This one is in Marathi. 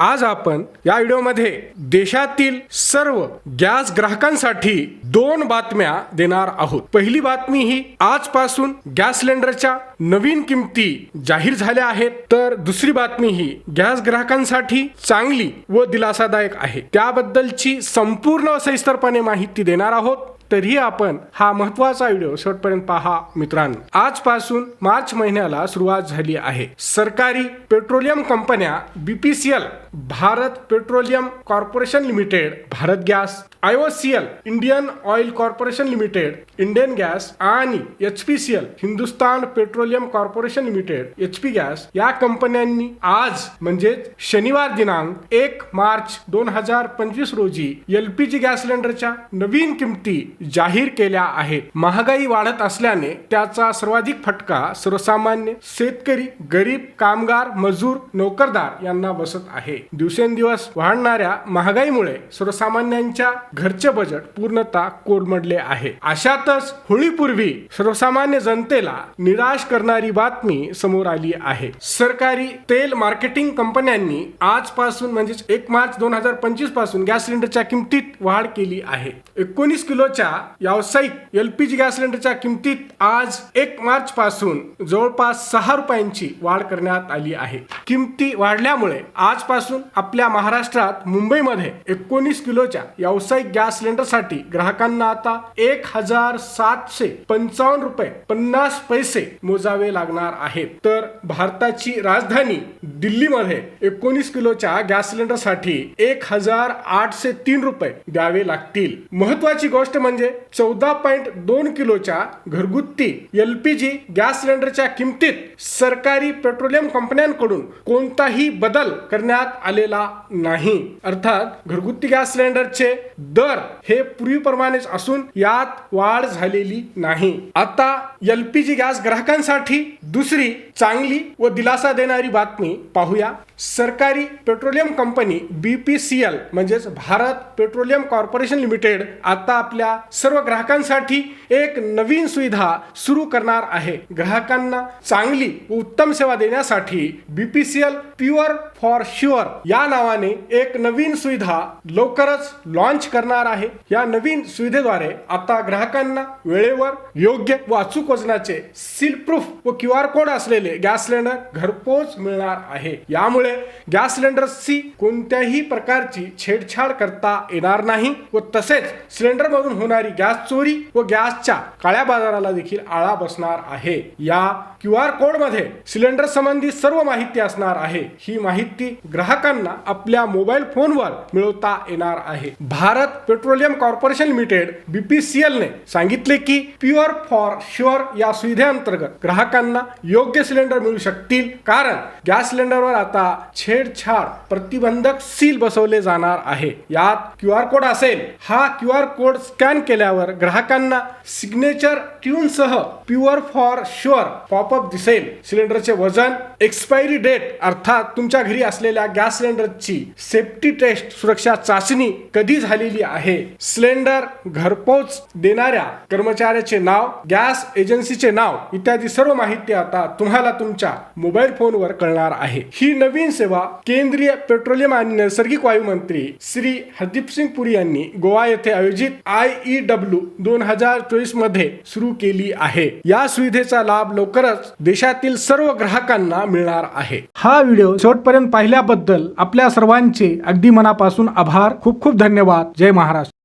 आज आपण या व्हिडिओमध्ये देशातील सर्व गॅस ग्राहकांसाठी दोन बातम्या देणार आहोत. पहिली बातमी ही आजपासून गॅस सिलेंडरच्या नवीन किमती जाहीर झाल्या आहेत. तर दुसरी बातमी ही गॅस ग्राहकांसाठी चांगली व दिलासादायक आहे. त्याबद्दलची संपूर्ण सविस्तरपणे माहिती देणार आहोत. तरीही आपण हा महत्त्वाचा व्हिडिओ शेवटपर्यंत पहा मित्रांनो. आजपासून मार्च महिन्याला सुरुवात झाली आहे. सरकारी पेट्रोलियम कंपन्या BPCL Bharat petroleum corporation limited Bharat gas IOCL Indian oil corporation limited Indian gas आणि H P C L Hindustan petroleum corporation limited H P gas या कंपन्यांनी आज म्हणजेच शनिवार दिनांक एक मार्च दोन हजार पंचवीस रोजी एलपीजी गॅस सिलेंडरच्या नवीन किमती जाहीर केल्या आहेत. महागाई वाढत असल्याने त्याचा सर्वाधिक फटका सर्वसामान्य शेतकरी गरीब कामगार मजूर नोकरदार यांना बसत आहे. दिवसेंदिवस वाढणाऱ्या महागाईमुळे सर्वसामान्यांच्या घरचे बजेट पूर्णतः कोरमडले आहे. अशातच होळीपूर्वी सर्वसामान्य जनतेला निराश करणारी बातमी समोर आली आहे. सरकारी तेल मार्केटिंग कंपन्यांनी आजपासून म्हणजेच एक मार्च दोन हजार पंचवीसपासून गॅस सिलेंडरच्या किमतीत वाढ केली आहे. एकोणीस किलोच्या व्यावसायिक एलपीजी गॅस सिलेंडरच्या किमतीत आज एक मार्च पासून जवळपास सहा रुपयांची वाढ करण्यात आली आहे. किमती वाढल्यामुळे आजपासून आपल्या महाराष्ट्रात मुंबईमध्ये एकोणीस किलोच्या व्यावसायिक गॅस सिलेंडरसाठी ग्राहकांना आता एक हजार सातशे पंचावन्न रुपये पन्नास पैसे मोजावे लागणार आहेत. तर भारताची राजधानी दिल्लीमध्ये एकोणीस किलोच्या गॅस सिलेंडरसाठी एक हजार आठशे तीन रुपये द्यावे लागतील. महत्वाची गोष्ट म्हणजे चौदा पॉईंट दोन किलोच्या घरगुती एलपीजी गॅस सिलेंडरच्या किमतीत सरकारी पेट्रोलियम कंपन्यांकडून कोणताही बदल करण्यात आलेला नाही. अर्थात घरगुती गॅस सिलेंडरचे दर हे पूर्वीप्रमाणेच असून यात वाढ झालेली नाही. आता एल पी जी गॅस ग्राहकांसाठी दुसरी चांगली व दिलासा देणारी बातमी पाहूया. सरकारी petroleum company B P C L म्हणजेच भारत पेट्रोलियम कॉर्पोरेशन लिमिटेड आता आपल्या सर्व ग्राहकांसाठी एक नवीन सुविधा सुरू करणार आहे. ग्राहकांना चांगली व उत्तम सेवा देण्यासाठी B P C L pure for sure या नावाने एक नवीन सुविधा लवकरच लॉन्च करणार आहे. या नवीन सुविधेद्वारे आता ग्राहकांना वेळेवर योग्य व अचूक वजनाचे सील प्रूफ व क्यू आर कोड असलेले गॅस सिलेंडर घरपोच मिळणार आहे. यामुळे गॅस सिलेंडरची कोणत्याही प्रकारची छेडछाड करता येणार नाही व तसेच सिलेंडर मधून होणारी गॅस चोरी व गॅसच्या काळ्या बाजाराला देखील आळा बसणार आहे. या क्यू आर कोडमध्ये सिलेंडर संबंधी सर्व माहिती असणार आहे. ही माहिती ग्राहकांना आपल्या मोबाईल फोनवर मिळवता येणार आहे. Bharat petroleum corporation limited BPCL ने सांगितले की प्युअर फॉर शुअर या सुविधेअंतर्गत ग्राहकांना योग्य सिलेंडर मिळू शकतील. कारण गॅस सिलेंडरवर आता छेडछाड प्रतिबंधक सील बसवले जाणार आहे. यात क्यू आर कोड असेल. हा क्यू आर कोड स्कॅन केल्यावर ग्राहकांना सिग्नेचर ट्यून सह प्युअर फॉर शुअर पॉपअप दिसेल. सिलेंडरचे वजन एक्सपायरी डेट अर्थात तुमच्या घरी असलेल्या गॅस सिलेंडरची सेफ्टी टेस्ट सुरक्षा चाचणी कधी झालेली आहे? सिलेंडर घरपोच देणाऱ्या कर्मचाऱ्याचे नाव गॅस एजन्सीचे नाव इत्यादी सर्व माहिती आता तुम्हाला तुमच्या मोबाईल फोनवर कळणार आहे. ही नवीन नवीन सेवा केंद्रीय पेट्रोलियम आणि नैसर्गिक वायू मंत्री श्री हरदीप सिंग पुरी यांनी गोवा येथे आयोजित आय ई डब्ल्यू दोन हजार चोवीसमध्ये सुरू केली आहे. या सुविधेचा लाभ लवकरच देशातील सर्व ग्राहकांना मिळणार आहे. हा व्हिडिओ शेवटपर्यंत पाहिल्याबद्दल आपल्या सर्वांचे अगदी मनापासून आभार. खूप खूप धन्यवाद. जय महाराष्ट्र.